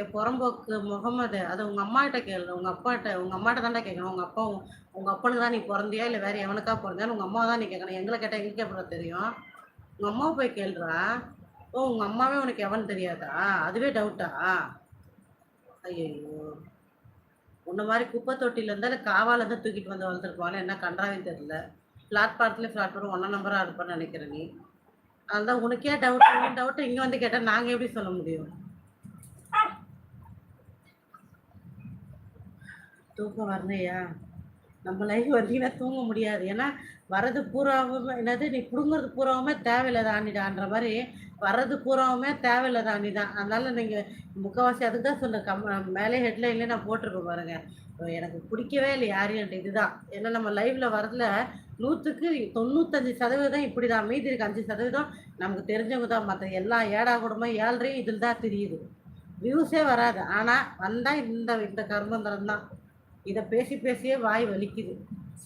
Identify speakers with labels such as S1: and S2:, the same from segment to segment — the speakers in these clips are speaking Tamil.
S1: என் புறம்போக்கு முகமது அது. உங்கள் அம்மாகிட்ட கேளு. உங்கள் அப்பாட்ட உங்கள் அம்மாட்ட தான்டா கேட்கணும். உங்கள் அப்பா உங்கள் அப்பனுக்கு தான் நீ பிறந்தியா? இல்லை வேறு எவனுக்கா பிறந்தியா உங்கள் அம்மா தான் நீ கேட்கணும். எங்களை கேட்டால் எங்களுக்கு அப்புறம் தெரியும்? உங்கள் அம்மாவை போய் கேள்றா ஓ உங்கள் அம்மாவே உனக்கு எவன் தெரியாதா? அதுவே டவுட்டா ஐயோ உன்ன மாதிரி குப்பை தொட்டில இருந்தா இல்லை காவால இருந்து தூக்கிட்டு வந்து வளர்த்துருப்பாங்க என்ன கண்டாவே தெரியல. ஃப்ளாட் பார்ட்லேயே ஃப்ளாட் பார்ட் ஒன்றா நம்பராக இருப்பான்னு நினைக்கிறேன் நீ. அதுதான் உனக்கே டவுட் டவுட்டை இங்கே வந்து கேட்டால் நாங்கள் எப்படி சொல்ல முடியும்? தூக்கம் வரலையா? நம்ம லைஃப் வந்தீங்கன்னா தூங்க முடியாது. ஏன்னா வர்றது பூராவும் என்னது நீ பிடுங்கிறது பூராவுமே தேவையில்லை தாண்டிடான்ற மாதிரி வர்றது பூராவுமே தேவையில்லை தாண்டி தான் அதனால நீங்கள் முக்கால்வாசி அதுக்கு தான் சொல்ல கம் மேலே ஹெட்லைன்லேயே நான் போட்டிருப்பேன் பாருங்க. எனக்கு பிடிக்கவே இல்லை யாரையும் இதுதான். ஏன்னா நம்ம லைஃப்பில் வரதுல நூற்றுக்கு தொண்ணூத்தஞ்சு சதவீதம் இப்படி தான் மீதி இருக்கு அஞ்சு சதவீதம் நமக்கு தெரிஞ்சவங்க தான். மற்ற எல்லா ஏடா கூடமா ஏழ்றையும் இதில் தான் தெரியுது. வியூஸே வராது. ஆனால் வந்தால் இந்த இந்த கர்மந்திரம் தான். இதை பேசி பேசியே வாய் வலிக்குது.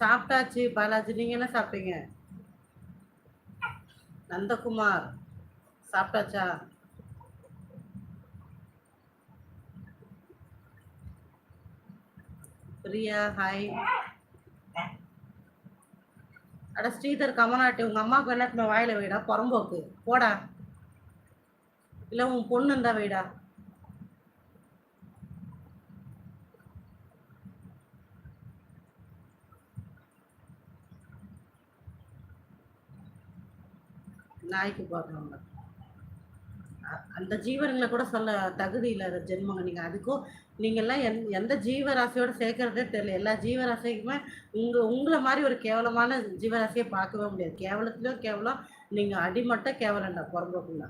S1: சாப்பிட்டாச்சு பாலாஜி. நீங்க என்ன சாப்பிட்டீங்க? நந்தகுமார் சாப்பிட்டாச்சா? பிரியா ஹாய் அட ஸ்ரீதர் கமலாட்டி உங்க அம்மாவுக்கு என்ன வாயில வைடா புறம்போக்கு. போடா. இல்லை உன் பொண்ணு இருந்தா வைடா. நாய்க்கு போடுறவங்க அந்த ஜீவனங்களை கூட சொல்ல தகுதி இல்லாத ஜென்மங்க நீங்கள் அதுக்கும் நீங்கள்லாம் எந் எந்த ஜீவராசியோட சேர்க்கறதே தெரியல. எல்லா ஜீவராசிக்குமே உங்கள் உங்களை மாதிரி ஒரு கேவலமான ஜீவராசியை பார்க்கவே முடியாது. கேவலத்துலேயும் கேவலம் நீங்கள் அடிமட்ட கேவலண்டா பிறந்தக்குள்ள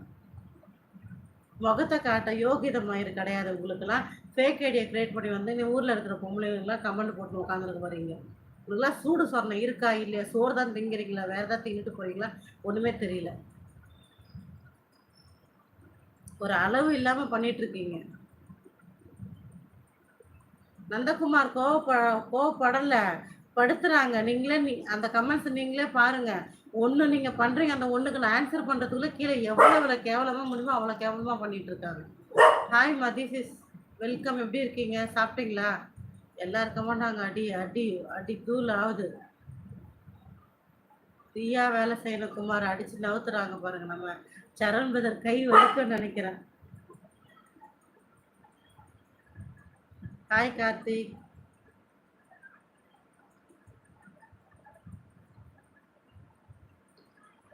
S1: முகத்தை காட்ட யோகித மயிறு கிடையாது உங்களுக்கெல்லாம். ஃபேக் ஐடியா கிரியேட் பண்ணி வந்து நீ ஊரில் இருக்கிற பொம்பளைங்களுக்குலாம் கமெண்ட் போட்டு உட்காந்துருக்க வரீங்க உங்களுக்குலாம் சூடு சொரணம் இருக்கா இல்லையா? சோறு தான் திங்கிறீங்களா? வேறு ஏதாவது தின்னுட்டு போகிறீங்களா ஒன்றுமே தெரியல. ஒரு அளவு இல்லாமல் பண்ணிட்டு இருக்கீங்க நந்தகுமார் கோவப்ப கோவப்படல. படுத்துறாங்க. நீங்களே நீ அந்த கமெண்ட்ஸ் நீங்களே பாருங்க. ஒன்று நீங்கள் பண்ணுறீங்க அந்த ஒன்றுக்கு நான் ஆன்சர் பண்ணுறதுக்குள்ள கீழே எவ்வளோ எவ்வளோ கேவலமாக முடியுமோ அவ்வளோ கேவலமாக பண்ணிட்டு இருக்காங்க ஹாய் மதிசிஸ் வெல்கம் எப்படி இருக்கீங்க? சாப்பிட்டீங்களா? எல்லாருக்கமா நாங்கள் அடி அடி அடி தூள் ஆகுது ஃப்ரீயா வேலை செய்யணும் குமார் அடிச்சு நவுத்துறாங்க பாருங்க நம்ம சரண் பிரதர் கை வலிக்க நினைக்கிறேன். ஹாய் கார்த்திக்.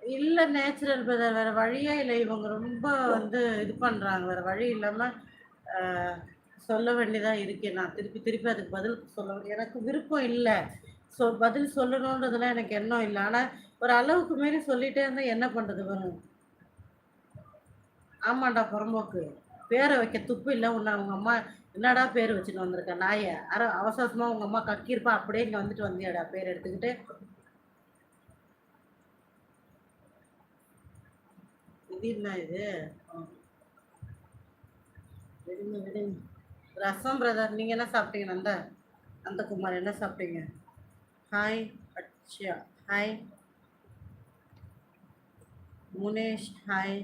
S1: இல்லை நேச்சுரல் பிரதர் வேற வழியே இல்லை. இவங்க ரொம்ப வந்து இது பண்ணுறாங்க வேற வழி இல்லாமல் சொல்ல வேண்டியதாக இருக்கேன் நான் திருப்பி திருப்பி அதுக்கு பதில் சொல்ல எனக்கு விருப்பம் இல்லை. சொ பதில் சொல்லணுன்றதுலாம் எனக்கு எண்ணம் இல்லை. ஆனால் ஒரு அளவுக்கு மீறி சொல்லிட்டே இருந்தால் என்ன பண்ணுறது வரும் ஆமாண்டா புறம்போக்கு. பேரை வைக்க துப்பு இல்லை உன்னை அவங்க அம்மா என்னடா பேர் வச்சுட்டு வந்திருக்க? நாயை அர அவசரமாக உங்கள் அம்மா கக்கியிருப்பா அப்படியே இங்கே வந்துட்டு வந்தியாடா பேர் எடுத்துக்கிட்டு. இது என்ன இது? விடுங்க விடுங்க. ரசம் பிரதர் நீங்கள் என்ன சாப்பிட்டீங்க நந்த நந்தகுமார் என்ன சாப்பிட்டீங்க? ஹாய் அச்சா hi Munesh hi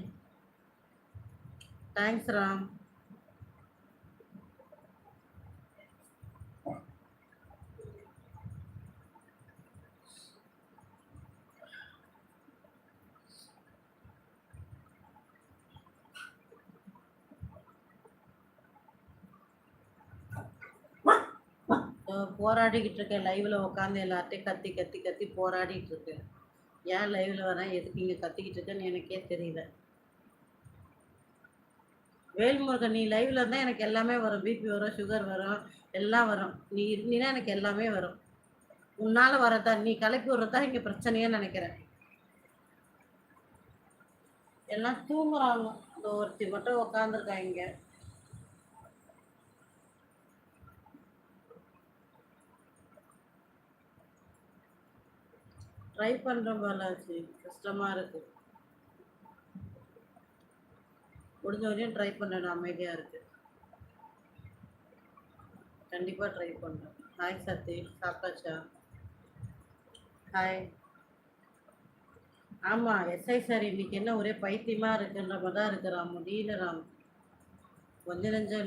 S1: thanks Ram போராடிக்கிட்டு இருக்கேன் லைவில் உட்காந்து எல்லார்ட்டையும் கத்தி கத்தி கத்தி போராடிட்டு இருக்கேன் ஏன் லைவில் வரேன் எதுக்கு இங்கே கத்திக்கிட்டு இருக்கேன்னு எனக்கே தெரியல. வேல்முருகன் நீ லைவில் இருந்தால் எனக்கு எல்லாமே வரும். பிபி வரும் சுகர் வரும் எல்லாம் வரும். நீ இருந்தீங்கன்னா எனக்கு எல்லாமே வரும். உன்னால் வரதா நீ கலப்பி விட்றதா? இங்கே பிரச்சனையே நினைக்கிறேன். எல்லாம் தூங்குறாங்க. அந்த ஒருத்தி மட்டும் உக்காந்துருக்காங்க ட்ரை பண்ணுறேன் பாலாஜி. கஷ்டமாக இருக்கு. முடிஞ்ச வரையும் ட்ரை பண்ணணும் அமைதியாக இருக்கு. கண்டிப்பாக ட்ரை பண்ணுறேன் ஹாய் சத்தி. சாப்பிட்டாச்சா? ஹாய் ஆமாம் எஸ்ஐ சார் இன்னைக்கு என்ன ஒரே பைத்தியமாக இருக்குன்ற மாதிரி தான் இருக்கிறான் முடியல ராம். கொஞ்சம் நெஞ்சம்